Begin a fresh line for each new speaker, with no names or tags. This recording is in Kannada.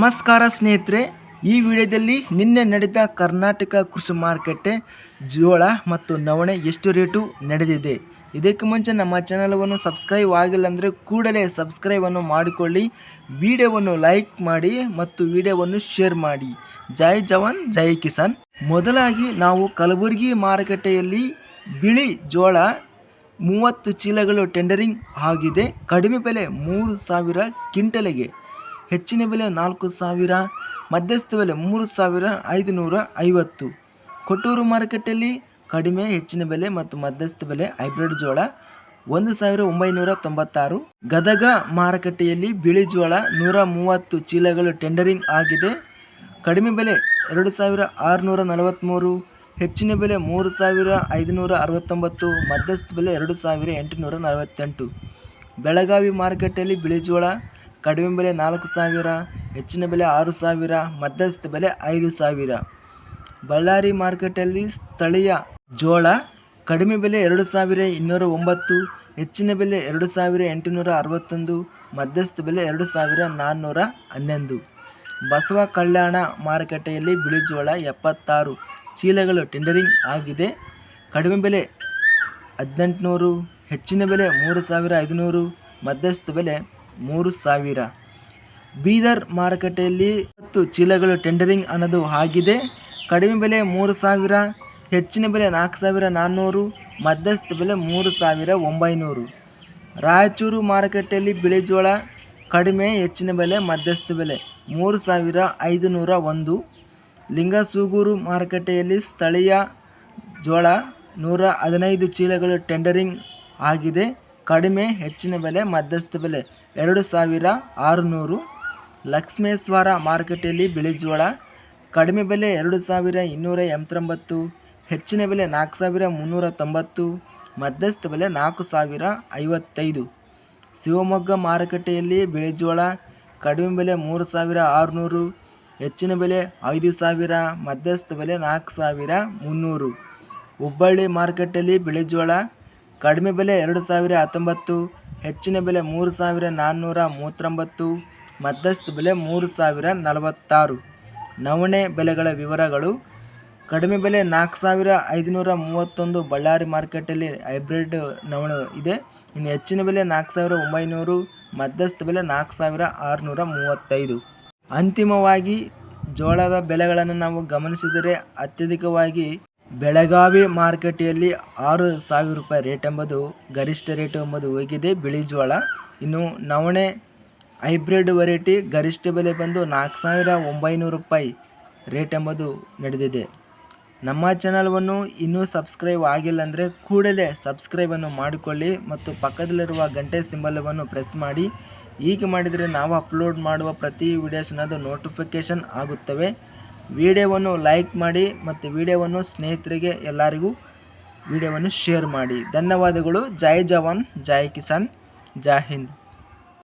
ನಮಸ್ಕಾರ ಸ್ನೇಹಿತರೆ, ಈ ವಿಡಿಯೋದಲ್ಲಿ ನಿನ್ನೆ ನಡೆದ ಕರ್ನಾಟಕ ಕೃಷಿ ಮಾರುಕಟ್ಟೆ ಜೋಳ ಮತ್ತು ನವಣೆ ಎಷ್ಟು ರೇಟು ನಡೆದಿದೆ. ಇದಕ್ಕೆ ಮುಂಚೆ ನಮ್ಮ ಚಾನಲವನ್ನು ಸಬ್ಸ್ಕ್ರೈಬ್ ಆಗಿಲ್ಲ ಅಂದರೆ ಕೂಡಲೇ ಸಬ್ಸ್ಕ್ರೈಬನ್ನು ಮಾಡಿಕೊಳ್ಳಿ. ವಿಡಿಯೋವನ್ನು ಲೈಕ್ ಮಾಡಿ ಮತ್ತು ವಿಡಿಯೋವನ್ನು ಶೇರ್ ಮಾಡಿ. ಜೈ ಜವಾನ್, ಜೈ ಕಿಸಾನ್. ಮೊದಲಾಗಿ ನಾವು ಕಲಬುರಗಿ ಮಾರುಕಟ್ಟೆಯಲ್ಲಿ ಬಿಳಿ ಜೋಳ ಮೂವತ್ತು ಚೀಲಗಳು ಟೆಂಡರಿಂಗ್ ಆಗಿದೆ. ಕಡಿಮೆ ಬೆಲೆ ಮೂರು ಸಾವಿರ ಕ್ವಿಂಟಲಿಗೆ. ಹೆಚ್ಚಿನ ಬೆಲೆ ನಾಲ್ಕು ಸಾವಿರ, ಮಧ್ಯಸ್ಥ ಬೆಲೆ ಮೂರು ಸಾವಿರ ಐದುನೂರ ಐವತ್ತು. ಕೊಟ್ಟೂರು ಮಾರುಕಟ್ಟೆಯಲ್ಲಿ ಕಡಿಮೆ, ಹೆಚ್ಚಿನ ಬೆಲೆ ಮತ್ತು ಮಧ್ಯಸ್ಥ ಬೆಲೆ ಹೈಬ್ರಿಡ್ ಜೋಳ ಒಂದು ಸಾವಿರ ಒಂಬೈನೂರ ತೊಂಬತ್ತಾರು. ಗದಗ ಮಾರುಕಟ್ಟೆಯಲ್ಲಿ ಬಿಳಿ ಜೋಳ ನೂರ ಮೂವತ್ತು ಚೀಲಗಳು ಟೆಂಡರಿಂಗ್ ಆಗಿದೆ. ಕಡಿಮೆ ಬೆಲೆ ಎರಡು ಸಾವಿರ ಆರುನೂರ ನಲವತ್ತ್ಮೂರು ಹೆಚ್ಚಿನ ಬೆಲೆ ಮೂರು ಸಾವಿರ ಐದುನೂರ ಅರವತ್ತೊಂಬತ್ತು, ಮಧ್ಯಸ್ಥ ಬೆಲೆ ಎರಡು ಸಾವಿರ ಎಂಟುನೂರ ನಲವತ್ತೆಂಟು. ಬೆಳಗಾವಿ ಮಾರುಕಟ್ಟೆಯಲ್ಲಿ ಬಿಳಿ ಜೋಳ ಕಡಿಮೆ ಬೆಲೆ ನಾಲ್ಕು ಸಾವಿರ, ಹೆಚ್ಚಿನ ಬೆಲೆ ಆರು ಸಾವಿರ, ಮಧ್ಯಸ್ಥ ಬೆಲೆ ಐದು ಸಾವಿರ. ಬಳ್ಳಾರಿ ಮಾರ್ಕೆಟಲ್ಲಿ ಸ್ಥಳೀಯ ಜೋಳ ಕಡಿಮೆ ಬೆಲೆ ಎರಡು ಸಾವಿರ ಇನ್ನೂರ ಒಂಬತ್ತು, ಹೆಚ್ಚಿನ ಬೆಲೆ ಎರಡು ಸಾವಿರ ಎಂಟುನೂರ ಅರವತ್ತೊಂದು, ಮಧ್ಯಸ್ಥ ಬೆಲೆ ಎರಡು ಸಾವಿರ ನಾನ್ನೂರ ಹನ್ನೊಂದು. ಬಸವ ಕಲ್ಯಾಣ ಮಾರುಕಟ್ಟೆಯಲ್ಲಿ ಬಿಳಿ ಜೋಳ ಎಪ್ಪತ್ತಾರು. ಚೀಲಗಳು ಟೆಂಡರಿಂಗ್ ಆಗಿದೆ. ಕಡಿಮೆ ಬೆಲೆ ಹದಿನೆಂಟುನೂರು, ಹೆಚ್ಚಿನ ಬೆಲೆ ಮೂರು ಸಾವಿರ ಐದುನೂರು, ಮಧ್ಯಸ್ಥ ಬೆಲೆ ಮೂರು ಸಾವಿರ. ಬೀದರ್ ಮಾರುಕಟ್ಟೆಯಲ್ಲಿ ಹತ್ತು ಚೀಲಗಳು ಟೆಂಡರಿಂಗ್ ಅನ್ನೋದು ಆಗಿದೆ. ಕಡಿಮೆ ಬೆಲೆ ಮೂರು ಸಾವಿರ, ಹೆಚ್ಚಿನ ಬೆಲೆ ನಾಲ್ಕು ಸಾವಿರ ನಾನ್ನೂರು, ಮಧ್ಯಸ್ಥ ಬೆಲೆ ಮೂರು ಸಾವಿರ ಒಂಬೈನೂರು. ರಾಯಚೂರು ಮಾರುಕಟ್ಟೆಯಲ್ಲಿ ಬಿಳಿ ಜೋಳ, ಕಡಿಮೆ, ಹೆಚ್ಚಿನ ಬೆಲೆ, ಮಧ್ಯಸ್ಥ ಬೆಲೆ ಮೂರು ಸಾವಿರ ಐದುನೂರ ಒಂದು. ಲಿಂಗಸೂಗೂರು ಮಾರುಕಟ್ಟೆಯಲ್ಲಿ ಸ್ಥಳೀಯ ಜೋಳ ನೂರ ಹದಿನೈದು ಚೀಲಗಳು ಟೆಂಡರಿಂಗ್ ಆಗಿದೆ. ಕಡಿಮೆ, ಹೆಚ್ಚಿನ ಬೆಲೆ, ಮಧ್ಯಸ್ಥ ಬೆಲೆ ಎರಡು ಸಾವಿರ ಆರುನೂರು. ಲಕ್ಷ್ಮೇಶ್ವರ ಮಾರುಕಟ್ಟೆಯಲ್ಲಿ ಬಿಳಿ ಜೋಳ ಕಡಿಮೆ ಬೆಲೆ ಎರಡು ಸಾವಿರ ಇನ್ನೂರ ಎಂಬತ್ತೊಂಬತ್ತು. ಹೆಚ್ಚಿನ ಬೆಲೆ ನಾಲ್ಕು ಸಾವಿರ ಮುನ್ನೂರ ತೊಂಬತ್ತು ಮಧ್ಯಸ್ಥ ಬೆಲೆ ನಾಲ್ಕು ಸಾವಿರ ಐವತ್ತೈದು. ಶಿವಮೊಗ್ಗ ಮಾರುಕಟ್ಟೆಯಲ್ಲಿ ಬಿಳಿ ಜೋಳ ಕಡಿಮೆ ಬೆಲೆ ಮೂರು ಸಾವಿರ ಆರುನೂರು. ಹೆಚ್ಚಿನ ಬೆಲೆ ಐದು ಸಾವಿರ. ಮಧ್ಯಸ್ಥ ಬೆಲೆ ನಾಲ್ಕು ಸಾವಿರ ಮುನ್ನೂರು. ಹುಬ್ಬಳ್ಳಿ ಮಾರುಕಟ್ಟೆಯಲ್ಲಿ ಬಿಳಿ ಜೋಳ ಕಡಿಮೆ ಬೆಲೆ ಎರಡು ಸಾವಿರ ಹತ್ತೊಂಬತ್ತು. ಹೆಚ್ಚಿನ ಬೆಲೆ ಮೂರು ಸಾವಿರ ನಾನ್ನೂರ ಮೂವತ್ತೊಂಬತ್ತು, ಮಧ್ಯಸ್ಥ ಬೆಲೆ ಮೂರು ಸಾವಿರ ನಲವತ್ತಾರು. ನವಣೆ ಬೆಲೆಗಳ ವಿವರಗಳು, ಕಡಿಮೆ ಬೆಲೆ ನಾಲ್ಕು ಸಾವಿರ ಐದುನೂರ ಮೂವತ್ತೊಂದು ಬಳ್ಳಾರಿ ಮಾರ್ಕೆಟಲ್ಲಿ ಹೈಬ್ರಿಡ್ ನವಣೆ ಇದೆ. ಇನ್ನು ಹೆಚ್ಚಿನ ಬೆಲೆ ನಾಲ್ಕು ಸಾವಿರ ಒಂಬೈನೂರು, ಮಧ್ಯಸ್ಥ ಬೆಲೆ ನಾಲ್ಕು ಸಾವಿರ ಆರುನೂರ ಮೂವತ್ತೈದು. ಅಂತಿಮವಾಗಿ ಜೋಳದ ಬೆಲೆಗಳನ್ನು ನಾವು ಗಮನಿಸಿದರೆ ಅತ್ಯಧಿಕವಾಗಿ ಬೆಳಗಾವಿ ಮಾರುಕಟ್ಟೆಯಲ್ಲಿ ಆರು ಸಾವಿರ ರೂಪಾಯಿ ರೇಟ್ ಎಂಬುದು ಗರಿಷ್ಠ ರೇಟ್ ಎಂಬುದು ಹೋಗಿದೆ. ಬಿಳಿ ಜೋಳ ಇನ್ನು ನವಣೆ ಹೈಬ್ರಿಡ್ ವೆರೈಟಿ ಗರಿಷ್ಠ ಬೆಲೆ ಬಂದು ನಾಲ್ಕು ಸಾವಿರ ಒಂಬೈನೂರು ರೂಪಾಯಿ ರೇಟ್ ಎಂಬುದು ನಡೆದಿದೆ. ನಮ್ಮ ಚಾನಲ್ವನ್ನು ಇನ್ನೂ ಸಬ್ಸ್ಕ್ರೈಬ್ ಆಗಿಲ್ಲ ಅಂದರೆ ಕೂಡಲೇ ಸಬ್ಸ್ಕ್ರೈಬನ್ನು ಮಾಡಿಕೊಳ್ಳಿ ಮತ್ತು ಪಕ್ಕದಲ್ಲಿರುವ ಗಂಟೆ ಸಿಂಬಲವನ್ನು ಪ್ರೆಸ್ ಮಾಡಿ. ಹೀಗೆ ಮಾಡಿದರೆ ನಾವು ಅಪ್ಲೋಡ್ ಮಾಡುವ ಪ್ರತಿ ವಿಡಿಯೋಸ್ ಅನ್ನೋದು ನೋಟಿಫಿಕೇಷನ್ ಆಗುತ್ತವೆ. ವಿಡಿಯೋವನ್ನು ಲೈಕ್ ಮಾಡಿ ಮತ್ತು ವಿಡಿಯೋವನ್ನು ಸ್ನೇಹಿತರಿಗೆ ಎಲ್ಲರಿಗೂ ವಿಡಿಯೋವನ್ನು ಶೇರ್ ಮಾಡಿ. ಧನ್ಯವಾದಗಳು. ಜೈ ಜವಾನ್, ಜೈ ಕಿಸಾನ್, ಜೈ ಹಿಂದ್.